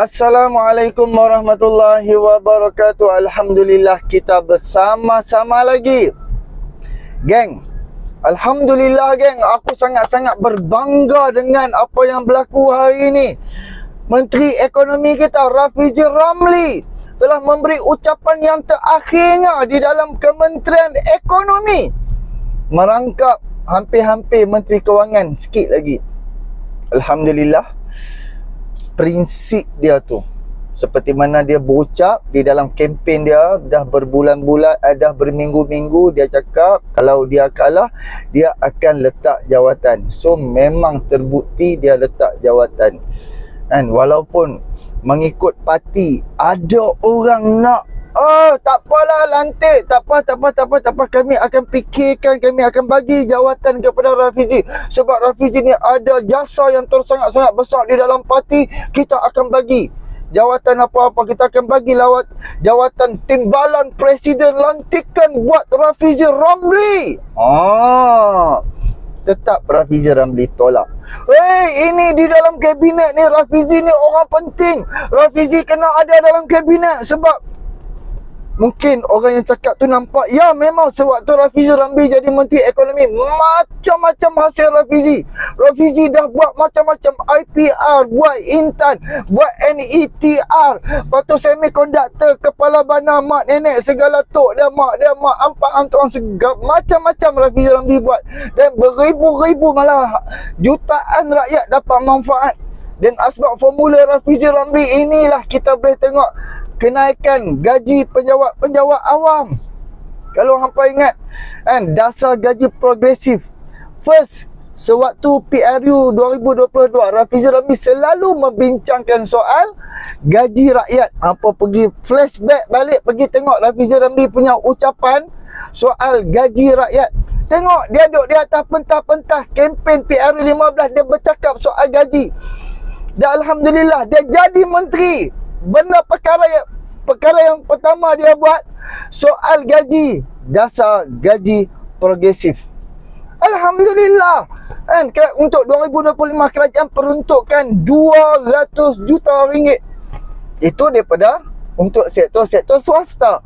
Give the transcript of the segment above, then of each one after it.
Assalamualaikum warahmatullahi wabarakatuh. Alhamdulillah kita bersama-sama lagi. Geng, Alhamdulillah geng, aku sangat-sangat berbangga dengan apa yang berlaku hari ini. Menteri Ekonomi kita Rafizi Ramli telah memberi ucapan yang terakhirnya di dalam Kementerian Ekonomi merangkap hampir-hampir Menteri Kewangan sikit lagi. Alhamdulillah prinsip dia tu. Seperti mana dia berucap di dalam kempen dia dah berbulan-bulan eh, dah berminggu-minggu dia cakap kalau dia kalah dia akan letak jawatan. So memang terbukti dia letak jawatan. Kan walaupun mengikut parti ada orang nak Oh, tak apalah lantik. Tak apa, tak apa, tak apa, tak apa. Kami akan fikirkan, kami akan bagi jawatan kepada Rafizi. Sebab Rafizi ni ada jasa yang tersangat-sangat besar di dalam parti. Kita akan bagi jawatan apa-apa. Kita akan bagi lawat jawatan timbalan presiden lantikan buat Rafizi Ramli. Ah, tetap Rafizi Ramli tolak. Hei, ini di dalam kabinet ni Rafizi ni orang penting. Rafizi kena ada dalam kabinet sebab Mungkin orang yang cakap tu nampak Ya memang sewaktu Rafizi Ramli jadi Menteri Ekonomi Macam-macam hasil Rafizi. Rafizi dah buat macam-macam IPR Buat Intan Buat NETR Lepas tu semiconductor Kepala bana mak nenek Segala tok dia mak dia mak Ampak antuan segala Macam-macam Rafizi Ramli buat. Dan beribu-ribu malah Jutaan rakyat dapat manfaat. Dan asbab formula Rafizi Ramli inilah kita boleh tengok kenaikan gaji penjawat-penjawat awam. Kalau hampa ingat kan dasar gaji progresif. First sewaktu PRU 2022 Rafizi Ramli selalu membincangkan soal gaji rakyat. Hampa pergi flashback balik pergi tengok Rafizi Ramli punya ucapan soal gaji rakyat. Tengok dia duduk di atas pentah-pentah kempen PRU 15 dia bercakap soal gaji. Dan Alhamdulillah dia jadi menteri benda perkara yang perkara yang pertama dia buat soal gaji. Dasar gaji progresif. Alhamdulillah. Kan untuk 2025 kerajaan peruntukkan 200 juta ringgit. Itu daripada untuk sektor-sektor swasta.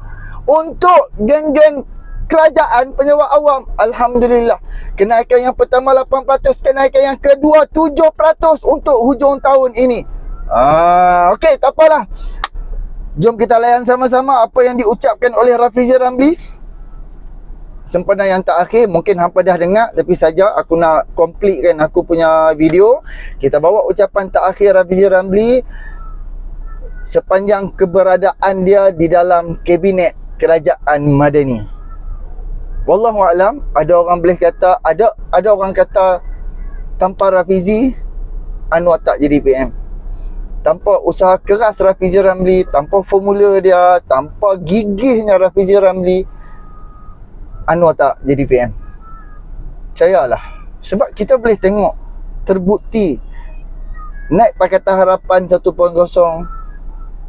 Untuk geng-geng kerajaan penyewa awam Alhamdulillah. Kenaikan yang pertama 8% kenaikan yang kedua 7% untuk hujung tahun ini Ah, okey, tak apalah. Jom kita layan sama-sama apa yang diucapkan oleh Rafizi Ramli. Sempena yang terakhir mungkin hampa dah dengar tapi saja aku nak completekan aku punya video. Kita bawa ucapan terakhir Rafizi Ramli sepanjang keberadaan dia di dalam kabinet kerajaan Madani. Wallahu alam, ada orang boleh kata ada ada orang kata tanpa Rafizi Anwar tak jadi PM tanpa usaha keras Rafizi Ramli, tanpa formula dia, tanpa gigihnya Rafizi Ramli, Anwar tak jadi PM. Percayalah. Sebab kita boleh tengok terbukti naik Pakatan Harapan 1.0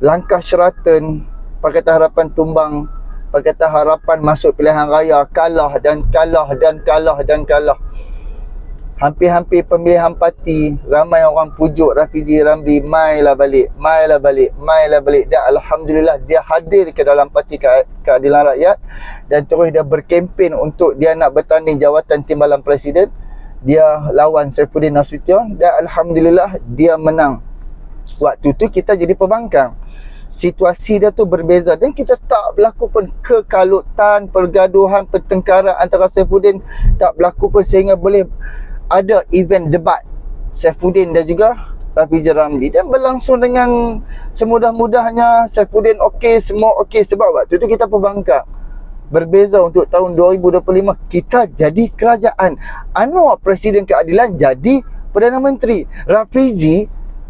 langkah Sheraton Pakatan Harapan tumbang Pakatan Harapan masuk pilihan raya kalah dan kalah dan kalah dan kalah hampir-hampir pemilihan parti ramai orang pujuk Rafizi Ramli mailah balik mailah balik mailah balik. Dan Alhamdulillah dia hadir ke dalam parti keadilan rakyat dan terus dia berkempen untuk dia nak bertanding jawatan timbalan presiden. Dia lawan Saifuddin Nasution dan Alhamdulillah dia menang. Waktu tu kita jadi pembangkang. Situasi dia tu berbeza dan kita tak berlaku pun kekalutan, pergaduhan, pertengkaran antara Saifuddin. Tak berlaku pun sehingga boleh ada event debat Saifuddin dan juga Rafizi Ramli. Dan berlangsung dengan semudah-mudahnya. Saifuddin okey semua okey sebab waktu tu kita perbangkang berbeza untuk tahun 2025 kita jadi kerajaan. Anwar Presiden Keadilan jadi Perdana Menteri. Rafizi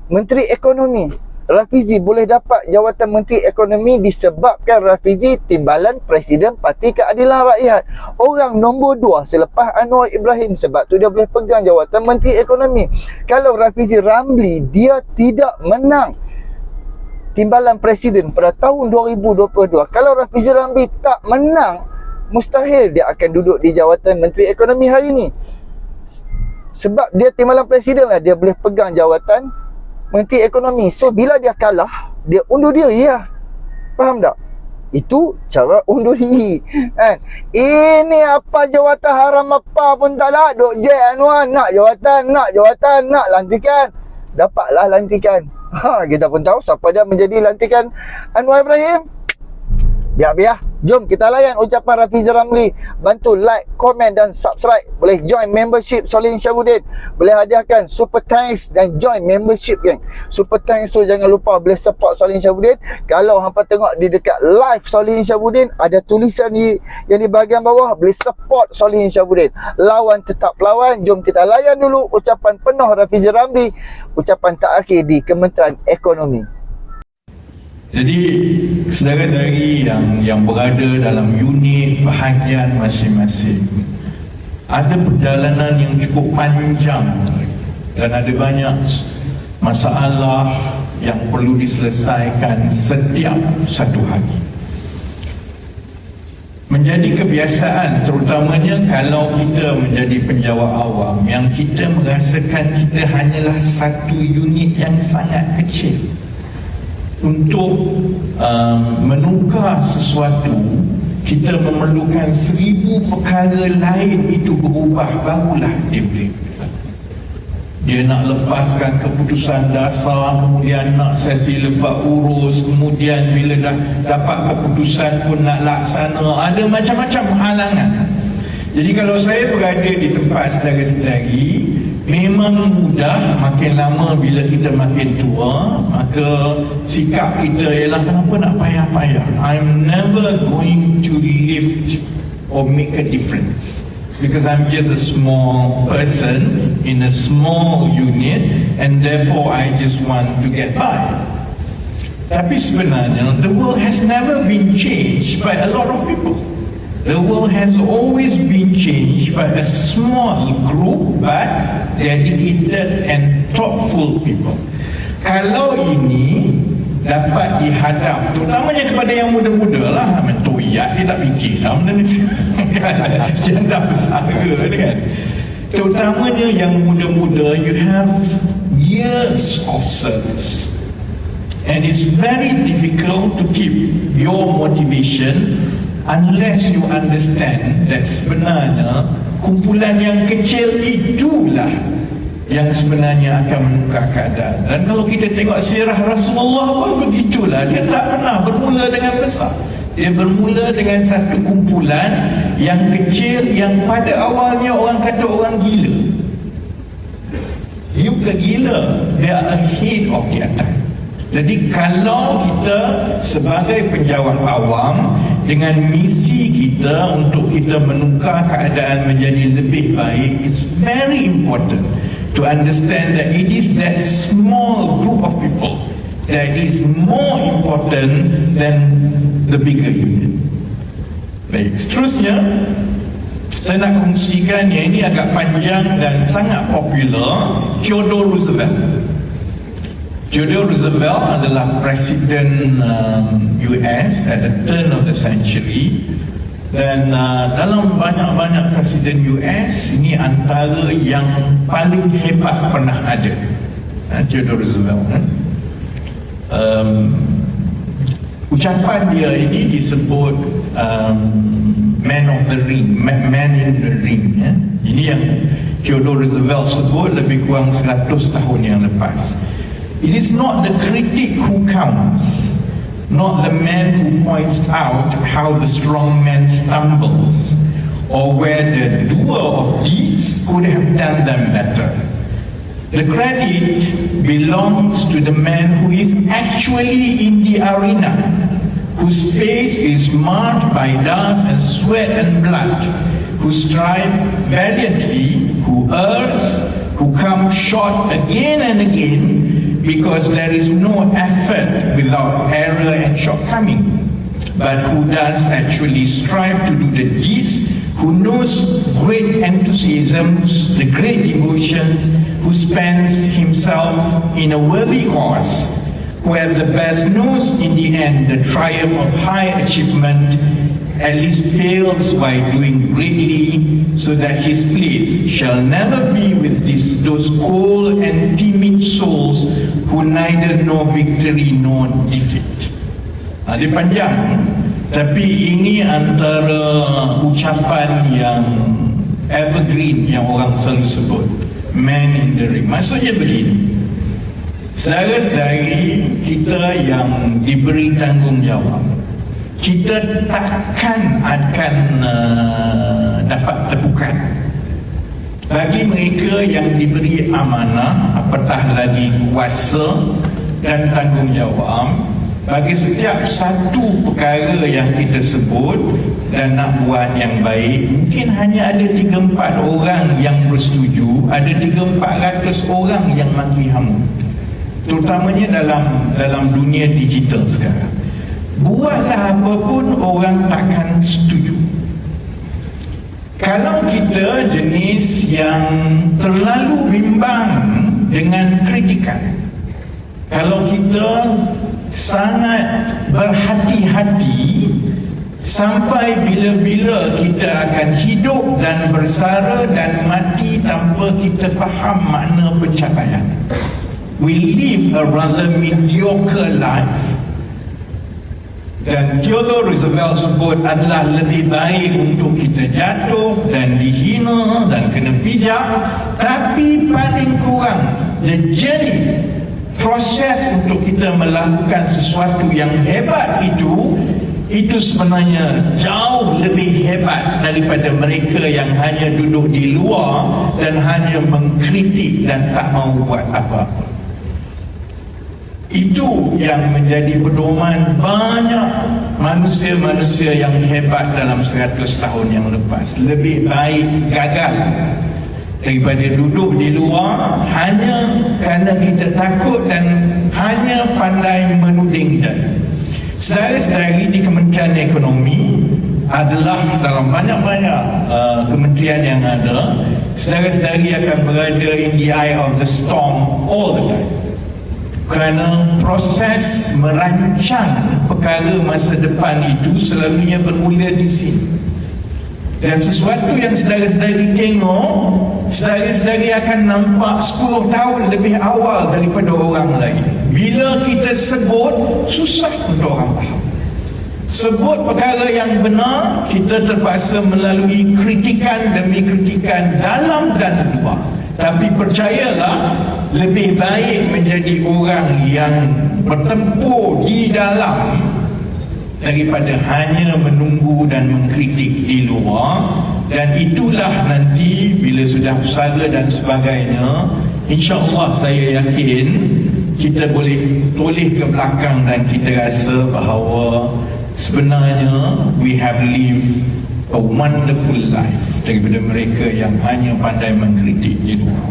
Menteri Ekonomi Rafizi boleh dapat jawatan Menteri Ekonomi disebabkan Rafizi timbalan Presiden Parti Keadilan Rakyat. Orang nombor dua selepas Anwar Ibrahim sebab tu dia boleh pegang jawatan Menteri Ekonomi. Kalau Rafizi Ramli dia tidak menang timbalan Presiden pada tahun 2022. Kalau Rafizi Ramli tak menang, mustahil dia akan duduk di jawatan Menteri Ekonomi hari ini. Sebab dia timbalan Presiden lah dia boleh pegang jawatan Menteri Ekonomi. So bila dia kalah, dia undur diri lah. Faham tak? Itu cara undur diri kan? Ini apa jawatan haram apa pun tak lah Duk je Anwar nak jawatan Nak jawatan Nak lantikan Dapatlah lantikan ha, Kita pun tahu siapa dia menjadi lantikan Anwar Ibrahim Biar-biar Jom kita layan ucapan Rafizi Ramli. Bantu like, komen dan subscribe. Boleh join membership Solihin Syabudin Boleh hadiahkan super thanks dan join membership geng. Super thanks tu jangan lupa boleh support Solihin Syabudin Kalau hampa tengok di dekat live Solihin Syabudin Ada tulisan di, yang di bahagian bawah Boleh support Solihin Syabudin Lawan tetap lawan. Jom kita layan dulu ucapan penuh Rafizi Ramli. Ucapan terakhir di Kementerian Ekonomi Jadi saudara-saudari yang yang berada dalam unit bahagian masing-masing ada perjalanan yang cukup panjang dan ada banyak masalah yang perlu diselesaikan setiap satu hari. Menjadi kebiasaan terutamanya kalau kita menjadi penjawat awam yang kita merasakan kita hanyalah satu unit yang sangat kecil untuk um, menukar sesuatu kita memerlukan seribu perkara lain itu berubah barulah dia boleh dia nak lepaskan keputusan dasar kemudian nak sesi lepas urus kemudian bila dah dapat keputusan pun nak laksana. Ada macam-macam halangan. Jadi kalau saya berada di tempat saudara-saudari Memang mudah makin lama bila kita makin tua Maka sikap kita ialah kenapa nak payah-payah? I'm never going to lift or make a difference. Because I'm just a small person in a small unit And therefore I just want to get by. Tapi sebenarnya the world has never been changed by a lot of people The world has always been changed by a small group but dedicated and thoughtful people. Kalau ini dapat dihadap terutamanya kepada yang muda-muda lah. Mentoyak dia tak fikir lah benda ni. Dia dah besar ni kan. Terutamanya yang muda-muda you have years of service. And it's very difficult to keep your motivation unless you understand that sebenarnya kumpulan yang kecil itulah yang sebenarnya akan menukar keadaan. Dan kalau kita tengok sirah Rasulullah pun begitulah. Dia tak pernah bermula dengan besar. Dia bermula dengan satu kumpulan yang kecil yang pada awalnya orang kata orang gila. You bukan gila are ahead of the time. Jadi kalau kita sebagai penjawat awam dengan misi kita untuk kita menukar keadaan menjadi lebih baik it's very important to understand that it is that small group of people that is more important than the bigger unit. Baik seterusnya saya nak kongsikan yang ini agak panjang dan sangat popular Theodore Roosevelt Theodore Roosevelt adalah presiden um, US at the turn of the century dan uh, dalam banyak-banyak presiden US ini antara yang paling hebat pernah ada uh, Theodore Roosevelt uh. um, ucapan dia ini disebut um, man of the ring man, in the ring uh. ini yang Theodore Roosevelt sebut lebih kurang 100 tahun yang lepas It is not the critic who counts, not the man who points out how the strong man stumbles, or where the doer of deeds could have done them better. The credit belongs to the man who is actually in the arena, whose face is marked by dust and sweat and blood, who strives valiantly, who errs, who comes short again and again, because there is no effort without error and shortcoming, but who does actually strive to do the deeds, who knows great enthusiasms, the great devotions, who spends himself in a worthy cause, who at the best knows in the end the triumph of high achievement at least fails by doing greatly so that his place shall never be with those cold and timid souls who neither know victory nor defeat. Ha, dia panjang. Tapi ini antara ucapan yang evergreen yang orang selalu sebut. Man in the ring. Maksudnya begini. Saudara-saudari kita yang diberi tanggungjawab kita takkan akan uh, dapat tepukan bagi mereka yang diberi amanah apatah lagi kuasa dan tanggungjawab bagi setiap satu perkara yang kita sebut dan nak buat yang baik mungkin hanya ada 3-4 orang yang bersetuju ada 3-400 orang yang maki hamu. Terutamanya dalam dalam dunia digital sekarang. Buatlah apa pun orang takkan setuju kalau kita jenis yang terlalu bimbang dengan kritikan kalau kita sangat berhati-hati sampai bila-bila kita akan hidup dan bersara dan mati tanpa kita faham makna pencapaian. We live a rather mediocre life. Dan Theodore Roosevelt sebut adalah lebih baik untuk kita jatuh dan dihina dan kena pijak tapi paling kurang the journey proses untuk kita melakukan sesuatu yang hebat itu itu sebenarnya jauh lebih hebat daripada mereka yang hanya duduk di luar dan hanya mengkritik dan tak mau buat apa-apa itu yang menjadi pedoman banyak manusia-manusia yang hebat dalam 100 tahun yang lepas. Lebih baik gagal daripada duduk di luar hanya kerana kita takut dan hanya pandai menuding dan. Sedari-sedari di Kementerian Ekonomi adalah dalam banyak-banyak uh, kementerian yang ada sedari-sedari akan berada in the eye of the storm all the time kerana proses merancang perkara masa depan itu selalunya bermula di sini. Dan sesuatu yang sedari-sedari tengok sedari-sedari akan nampak 10 tahun lebih awal daripada orang lain. Bila kita sebut susah untuk orang faham. Sebut perkara yang benar kita terpaksa melalui kritikan demi kritikan dalam dan luar tapi percayalah lebih baik menjadi orang yang bertempur di dalam daripada hanya menunggu dan mengkritik di luar. Dan itulah nanti bila sudah usaha dan sebagainya insya-Allah saya yakin kita boleh toleh ke belakang dan kita rasa bahawa sebenarnya we have lived a wonderful life daripada mereka yang hanya pandai mengkritik luar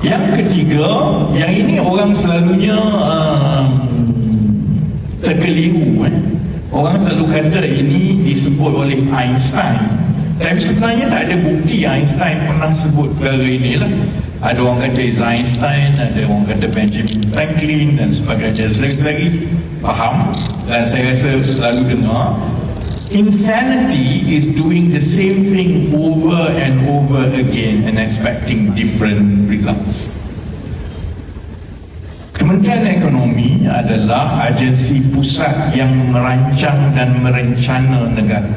yang ketiga yang ini orang selalunya uh, terkeliru eh. orang selalu kata ini disebut oleh Einstein. Tapi sebenarnya tak ada bukti Einstein pernah sebut perkara ini lah ada orang kata is Einstein ada orang kata Benjamin Franklin dan sebagainya. Selagi-lagi faham? Dan saya rasa selalu dengar insanity is doing the same thing over and over again and expecting different results. Kementerian Ekonomi adalah agensi pusat yang merancang dan merencana negara.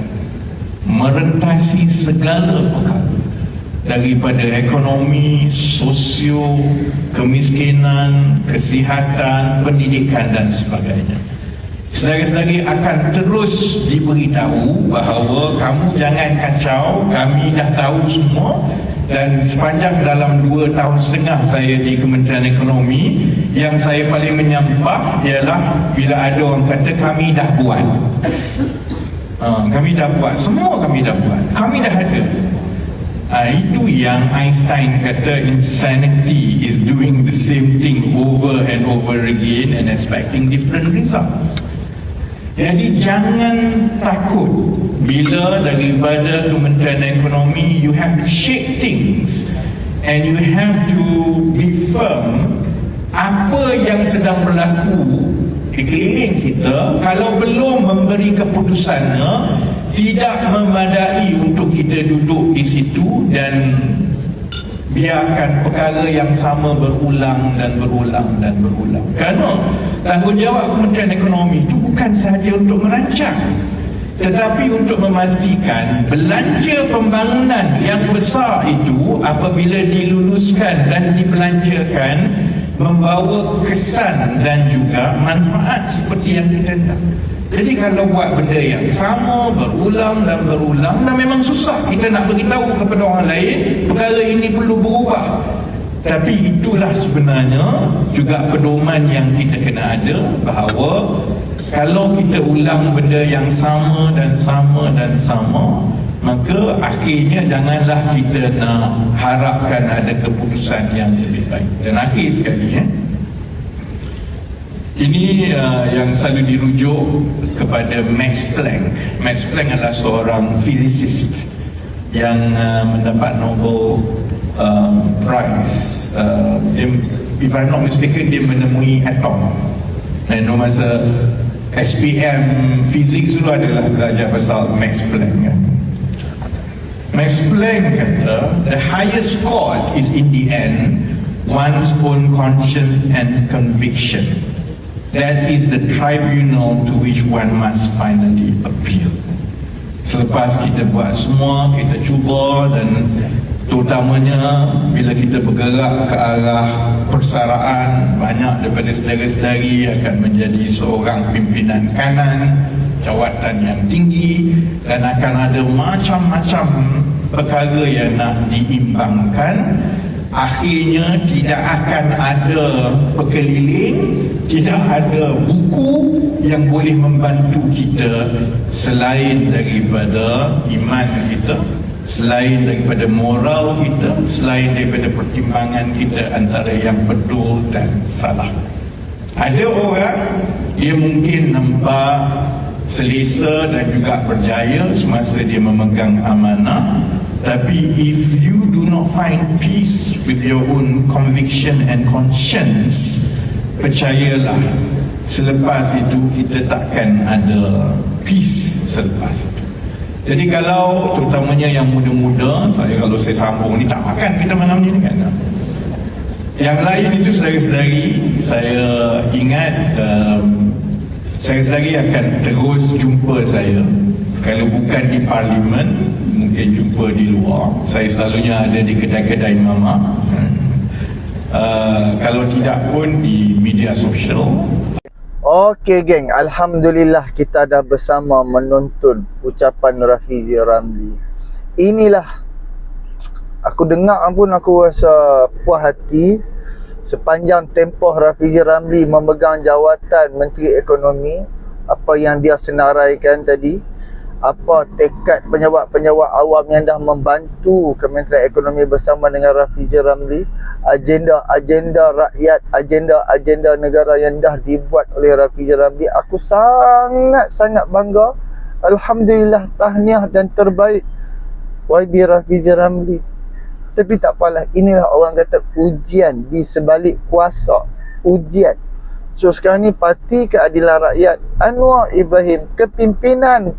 Merentasi segala perkara. Daripada ekonomi, sosio, kemiskinan, kesihatan, pendidikan dan sebagainya. Sedari-sedari akan terus diberitahu bahawa kamu jangan kacau, kami dah tahu semua. Dan sepanjang dalam dua tahun setengah saya di Kementerian Ekonomi yang saya paling menyampah ialah bila ada orang kata kami dah buat. Uh, kami dah buat. Semua kami dah buat. Kami dah ada. Uh, itu yang Einstein kata insanity is doing the same thing over and over again and expecting different results jadi jangan takut. Bila daripada Kementerian Ekonomi you have to shake things and you have to be firm apa yang sedang berlaku di keliling kita. Kalau belum memberi keputusannya tidak memadai untuk kita duduk di situ dan biarkan perkara yang sama berulang dan berulang dan berulang. Kerana tanggungjawab Kementerian Ekonomi itu bukan sahaja untuk merancang tetapi untuk memastikan belanja pembangunan yang besar itu apabila diluluskan dan dibelanjakan membawa kesan dan juga manfaat seperti yang kita nak. Jadi kalau buat benda yang sama berulang dan berulang dan memang susah kita nak beritahu kepada orang lain perkara ini perlu berubah. Tapi itulah sebenarnya juga pedoman yang kita kena ada bahawa kalau kita ulang benda yang sama dan sama dan sama maka akhirnya janganlah kita nak harapkan ada keputusan yang lebih baik dan akhir sekali ya ini uh, yang selalu dirujuk kepada Max Planck. Max Planck adalah seorang physicist yang uh, mendapat Nobel um, Prize. Uh, if I'm not mistaken dia menemui atom. Dan masa SPM Physics dulu adalah belajar pasal Max Planck kan? Max Planck kata the highest court is in the end one's own conscience and conviction that is the tribunal to which one must finally appeal. Selepas kita buat semua kita cuba dan terutamanya bila kita bergerak ke arah persaraan banyak daripada saudara-saudari akan menjadi seorang pimpinan kanan jawatan yang tinggi dan akan ada macam-macam perkara yang nak diimbangkan akhirnya tidak akan ada pekeliling tidak ada buku yang boleh membantu kita selain daripada iman kita selain daripada moral kita selain daripada pertimbangan kita antara yang betul dan salah. Ada orang dia mungkin nampak selesa dan juga berjaya semasa dia memegang amanah tapi if you do not find peace with your own conviction and conscience percayalah selepas itu kita takkan ada peace selepas itu jadi kalau terutamanya yang muda-muda, saya kalau saya sambung ni tak makan kita malam ni kan. Yang lain itu saudara-saudari, saya ingat um, saudara-saudari akan terus jumpa saya. Kalau bukan di parlimen, mungkin jumpa di luar. Saya selalunya ada di kedai-kedai mama. Uh, kalau tidak pun di media sosial Okey geng, Alhamdulillah kita dah bersama menonton ucapan Rafizi Ramli. Inilah aku dengar pun aku rasa puas hati sepanjang tempoh Rafizi Ramli memegang jawatan Menteri Ekonomi apa yang dia senaraikan tadi apa tekad penyawak-penyawak awam yang dah membantu Kementerian Ekonomi bersama dengan Rafizi Ramli agenda-agenda rakyat, agenda-agenda negara yang dah dibuat oleh Rafizi Ramli aku sangat-sangat bangga. Alhamdulillah tahniah dan terbaik. YB Rafizi Ramli. Tapi tak apalah inilah orang kata ujian di sebalik kuasa. Ujian. So sekarang ni parti keadilan rakyat Anwar Ibrahim kepimpinan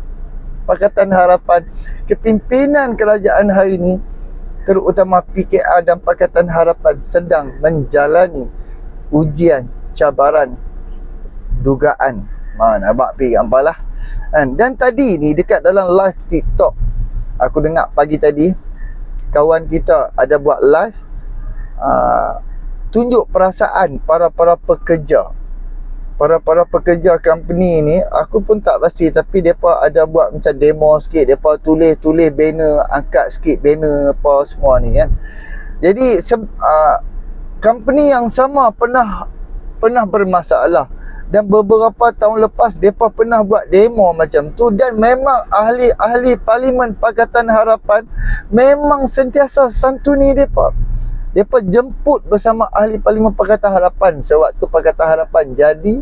Pakatan Harapan. Kepimpinan kerajaan hari ini terutama PKR dan Pakatan Harapan sedang menjalani ujian cabaran dugaan. Mana abang pergi ampalah kan? Dan tadi ni dekat dalam live TikTok aku dengar pagi tadi kawan kita ada buat live uh, tunjuk perasaan para-para pekerja para-para pekerja company ni aku pun tak pasti tapi depa ada buat macam demo sikit depa tulis-tulis banner angkat sikit banner apa semua ni kan. Jadi uh, company yang sama pernah pernah bermasalah. Dan beberapa tahun lepas depa pernah buat demo macam tu. Dan memang ahli-ahli parlimen Pakatan Harapan memang sentiasa santuni depa Mereka jemput bersama ahli Parlimen Pakatan Harapan sewaktu Pakatan Harapan jadi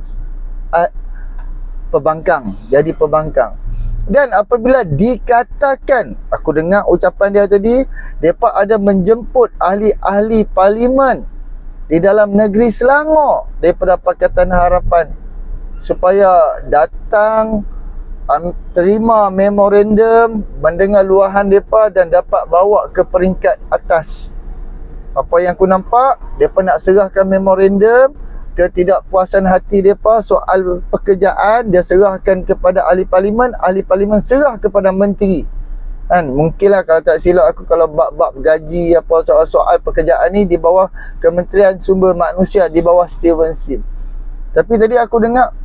uh, pembangkang. Jadi pembangkang. Dan apabila dikatakan, aku dengar ucapan dia tadi, mereka ada menjemput ahli-ahli Parlimen di dalam negeri Selangor daripada Pakatan Harapan supaya datang um, terima memorandum mendengar luahan mereka dan dapat bawa ke peringkat atas Apa yang aku nampak, mereka nak serahkan memorandum ketidakpuasan hati mereka soal pekerjaan dia serahkan kepada ahli parlimen ahli parlimen serah kepada menteri. Kan mungkinlah kalau tak silap aku kalau bab-bab gaji apa soal-soal pekerjaan ni di bawah Kementerian Sumber Manusia di bawah Steven Sim. Tapi tadi aku dengar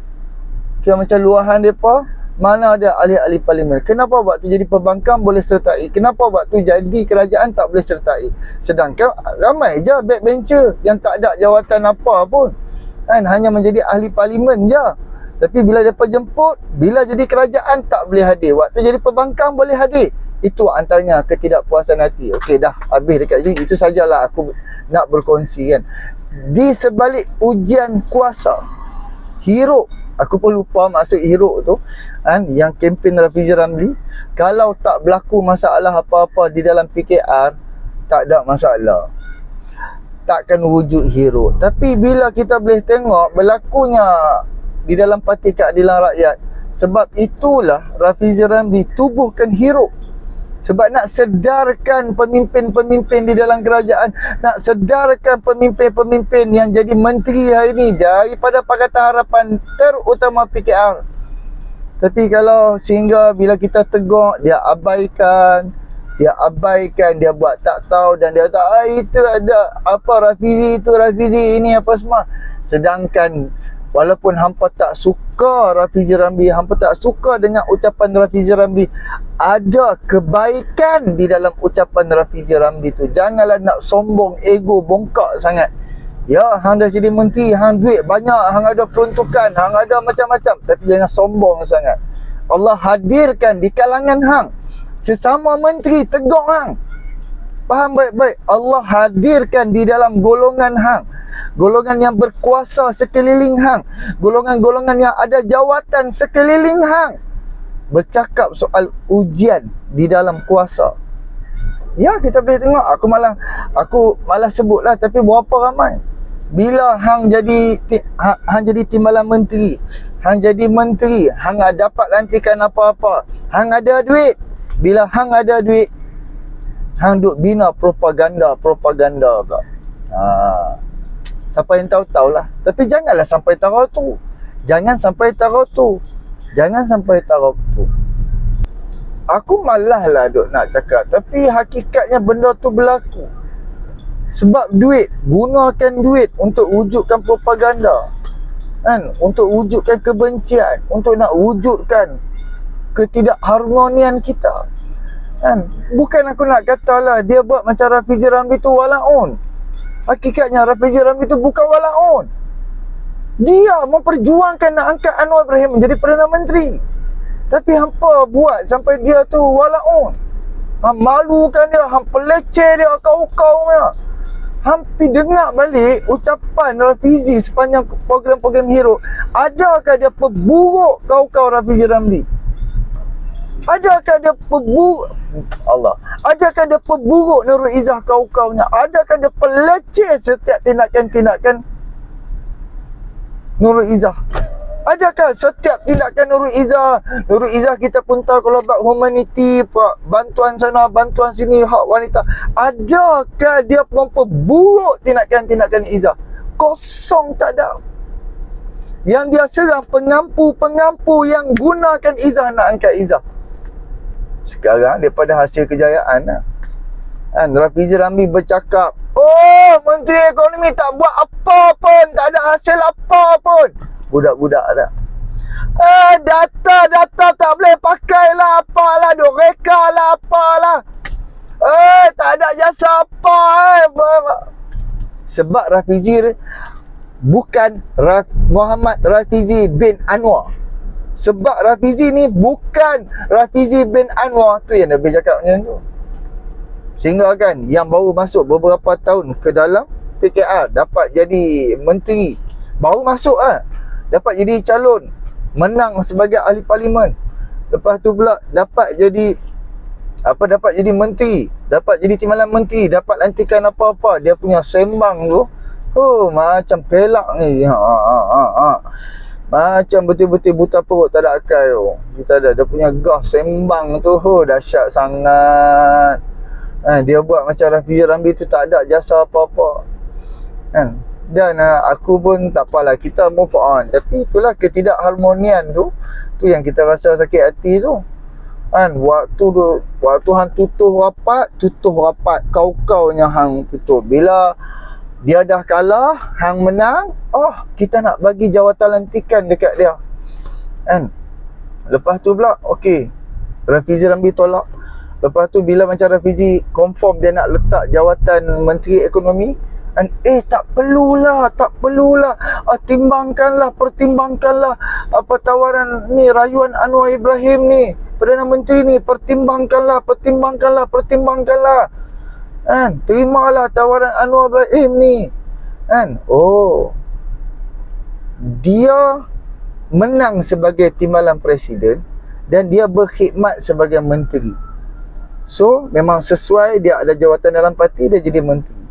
kira macam luahan depa mana ada ahli-ahli parlimen. Kenapa waktu jadi pembangkang boleh sertai? Kenapa waktu jadi kerajaan tak boleh sertai? Sedangkan ramai je backbencher yang tak ada jawatan apa pun. Kan? Hanya menjadi ahli parlimen je. Tapi bila depa jemput bila jadi kerajaan tak boleh hadir. Waktu jadi pembangkang boleh hadir. Itu antaranya ketidakpuasan hati. Okey dah habis dekat sini. Itu sajalah aku nak berkongsi kan. Di sebalik ujian kuasa hero aku pun lupa maksud hero tu kan yang kempen Rafizi Ramli kalau tak berlaku masalah apa-apa di dalam PKR tak ada masalah takkan wujud hero. Tapi bila kita boleh tengok berlakunya di dalam Parti Keadilan Rakyat, sebab itulah Rafizi Ramli tubuhkan hero. Sebab nak sedarkan pemimpin-pemimpin di dalam kerajaan, nak sedarkan pemimpin-pemimpin yang jadi menteri hari ini daripada Pakatan Harapan terutama PKR. Tapi kalau sehingga bila kita tegur dia abaikan, dia abaikan dia buat tak tahu dan dia tak ah, itu ada apa Rafizi itu Rafizi ini apa semua sedangkan walaupun hampa tak suka Rafizi Ramli hampa tak suka dengan ucapan Rafizi Ramli ada kebaikan di dalam ucapan Rafizi Ramli tu janganlah nak sombong ego bongkak sangat Ya, hang dah jadi menteri, hang duit banyak, hang ada peruntukan, hang ada macam-macam. Tapi jangan sombong sangat. Allah hadirkan di kalangan hang sesama menteri tegur hang faham baik-baik? Allah hadirkan di dalam golongan hang. Golongan yang berkuasa sekeliling hang. Golongan-golongan yang ada jawatan sekeliling hang. Bercakap soal ujian di dalam kuasa. Ya kita boleh tengok. Aku malah aku malah sebutlah tapi berapa ramai. Bila hang jadi hang, hang jadi timbalan menteri hang jadi menteri hang dapat lantikan apa-apa hang ada duit. Bila hang ada duit hang duk bina propaganda propaganda pula. Ha. Siapa yang tahu tahulah tapi janganlah sampai tahu tu jangan sampai tahu tu jangan sampai tahu tu aku malah lah duk nak cakap tapi hakikatnya benda tu berlaku. Sebab duit gunakan duit untuk wujudkan propaganda. Kan? Untuk wujudkan kebencian. Untuk nak wujudkan ketidakharmonian kita kan? Bukan aku nak kata lah dia buat macam Rafizi Ramli tu walaun. Hakikatnya Rafizi Ramli tu bukan walaun. Dia memperjuangkan nak angkat Anwar Ibrahim menjadi Perdana Menteri. Tapi hampa buat sampai dia tu walaun. Ha, malukan dia hampa leceh dia kau-kau dia hampir dengar balik ucapan Rafizi sepanjang program-program hero. Adakah dia perburuk kau-kau Rafizi Ramli Adakah dia peburuk Allah Adakah dia peburuk Nurul Izzah kau-kaunya Adakah dia peleceh setiap tindakan-tindakan Nurul Izzah? Adakah setiap tindakan Nurul Izzah Nurul Izzah kita pun tahu Kalau buat humanity Bantuan sana Bantuan sini Hak wanita. Adakah dia memperburuk Tindakan-tindakan Izzah? Kosong tak ada. Yang dia serang pengampu-pengampu Yang gunakan Izzah Nak angkat Izzah sekarang daripada hasil kejayaan lah. Kan Rafizi Ramli bercakap, "Oh, Menteri Ekonomi tak buat apa pun, tak ada hasil apa pun." Budak-budak dah. Eh, data data tak boleh pakai lah apalah duk reka lah apalah. Eh, tak ada jasa apa eh. Sebab Rafizi bukan Raf, Muhammad Rafizi bin Anwar. Sebab Rafizi ni bukan Rafizi bin Anwar tu yang Nabi cakap macam tu. Sehingga kan yang baru masuk beberapa tahun ke dalam PKR dapat jadi menteri. Baru masuk ah. Dapat jadi calon menang sebagai ahli parlimen. Lepas tu pula dapat jadi apa dapat jadi menteri, dapat jadi timbalan menteri, dapat lantikan apa-apa. Dia punya sembang tu oh macam pelak ni. Ha ha ha. ha. Macam betul-betul buta perut tak ada akal tu. Kita ada dia punya gah sembang tu ho dahsyat sangat. Ha, dia buat macam Rafizi Ramli tu tak ada jasa apa-apa. Kan? Dan uh, aku pun tak apalah kita move on. Tapi itulah ketidakharmonian tu tu yang kita rasa sakit hati tu. Kan waktu tu waktu hang tutup rapat, tutup rapat kau-kaunya hang tutup. Bila dia dah kalah, hang menang, oh kita nak bagi jawatan lantikan dekat dia. Kan? Lepas tu pula, okey. Rafizi Ramli tolak. Lepas tu bila macam Rafizi confirm dia nak letak jawatan Menteri Ekonomi, kan eh tak perlulah, tak perlulah. Ah, timbangkanlah, pertimbangkanlah apa tawaran ni rayuan Anwar Ibrahim ni. Perdana Menteri ni pertimbangkanlah, pertimbangkanlah, pertimbangkanlah. Kan? Terimalah tawaran Anwar Ibrahim ni. Kan? Oh. Dia menang sebagai timbalan presiden dan dia berkhidmat sebagai menteri. So, memang sesuai dia ada jawatan dalam parti dia jadi menteri.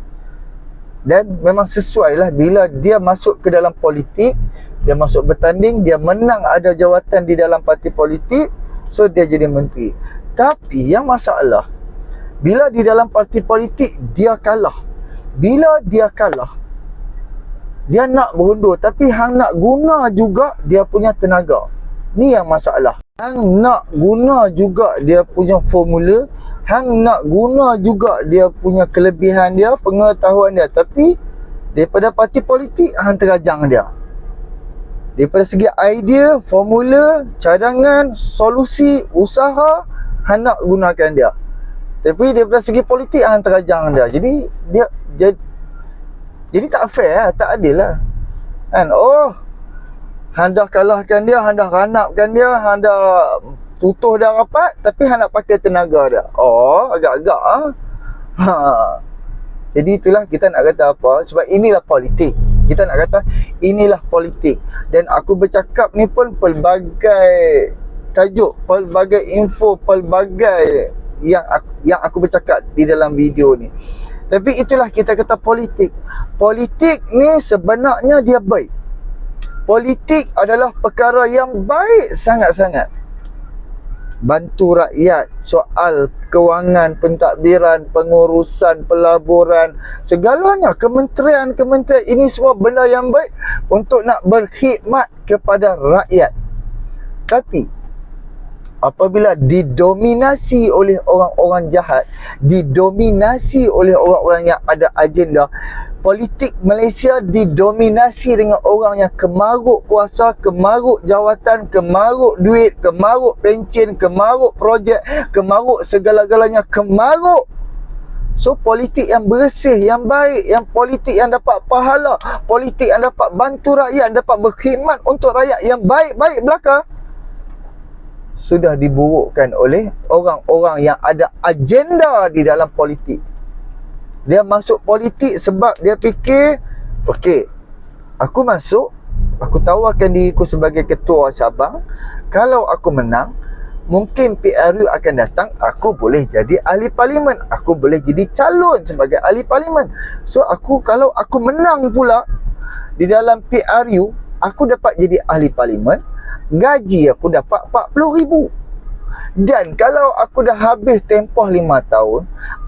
Dan memang sesuai lah bila dia masuk ke dalam politik, dia masuk bertanding, dia menang ada jawatan di dalam parti politik, so dia jadi menteri. Tapi yang masalah, bila di dalam parti politik dia kalah. Bila dia kalah, dia nak berundur tapi hang nak guna juga dia punya tenaga. Ni yang masalah. Hang nak guna juga dia punya formula, hang nak guna juga dia punya kelebihan dia, pengetahuan dia tapi daripada parti politik hang terajang dia. Daripada segi idea, formula, cadangan, solusi, usaha hang nak gunakan dia. Tapi daripada segi politik hang terajang dia. Jadi dia jadi, jadi tak fair lah, tak adil lah. Kan? Oh, hang dah kalahkan dia, hang dah ranapkan dia, hang dah tutuh dah rapat, tapi hang nak pakai tenaga dia. Oh, agak-agak ah. Ha. Jadi itulah kita nak kata apa? Sebab inilah politik. Kita nak kata inilah politik. Dan aku bercakap ni pun pelbagai tajuk, pelbagai info, pelbagai yang aku, yang aku bercakap di dalam video ni. Tapi itulah kita kata politik. Politik ni sebenarnya dia baik. Politik adalah perkara yang baik sangat-sangat. Bantu rakyat soal kewangan, pentadbiran, pengurusan, pelaburan, segalanya kementerian-kementerian ini semua benda yang baik untuk nak berkhidmat kepada rakyat. Tapi apabila didominasi oleh orang-orang jahat, didominasi oleh orang-orang yang ada agenda, politik Malaysia didominasi dengan orang yang kemaruk kuasa, kemaruk jawatan, kemaruk duit, kemaruk pencen, kemaruk projek, kemaruk segala-galanya, kemaruk. So politik yang bersih, yang baik, yang politik yang dapat pahala, politik yang dapat bantu rakyat, dapat berkhidmat untuk rakyat yang baik-baik belaka sudah diburukkan oleh orang-orang yang ada agenda di dalam politik. Dia masuk politik sebab dia fikir, okey, aku masuk, aku tawarkan diriku sebagai ketua cabang, kalau aku menang, mungkin PRU akan datang, aku boleh jadi ahli parlimen, aku boleh jadi calon sebagai ahli parlimen. So aku kalau aku menang pula di dalam PRU, aku dapat jadi ahli parlimen, gaji aku dapat 40 ribu. Dan kalau aku dah habis tempoh 5 tahun,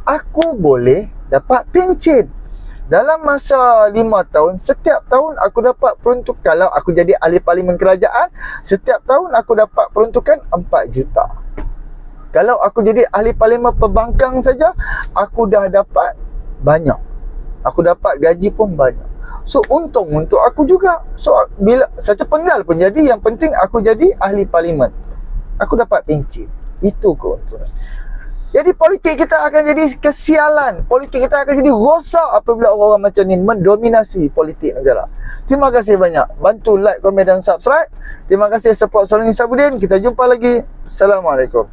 aku boleh dapat pencen. Dalam masa 5 tahun, setiap tahun aku dapat peruntukan. Kalau aku jadi ahli parlimen kerajaan, setiap tahun aku dapat peruntukan 4 juta. Kalau aku jadi ahli parlimen pembangkang saja, aku dah dapat banyak. Aku dapat gaji pun banyak. So untung untuk aku juga. So bila satu penggal pun jadi yang penting aku jadi ahli parlimen. Aku dapat pencen. Itu keuntungan. Jadi politik kita akan jadi kesialan. Politik kita akan jadi rosak apabila orang-orang macam ni mendominasi politik negara. Terima kasih banyak. Bantu like, komen dan subscribe. Terima kasih support Saling Sabudin. Kita jumpa lagi. Assalamualaikum.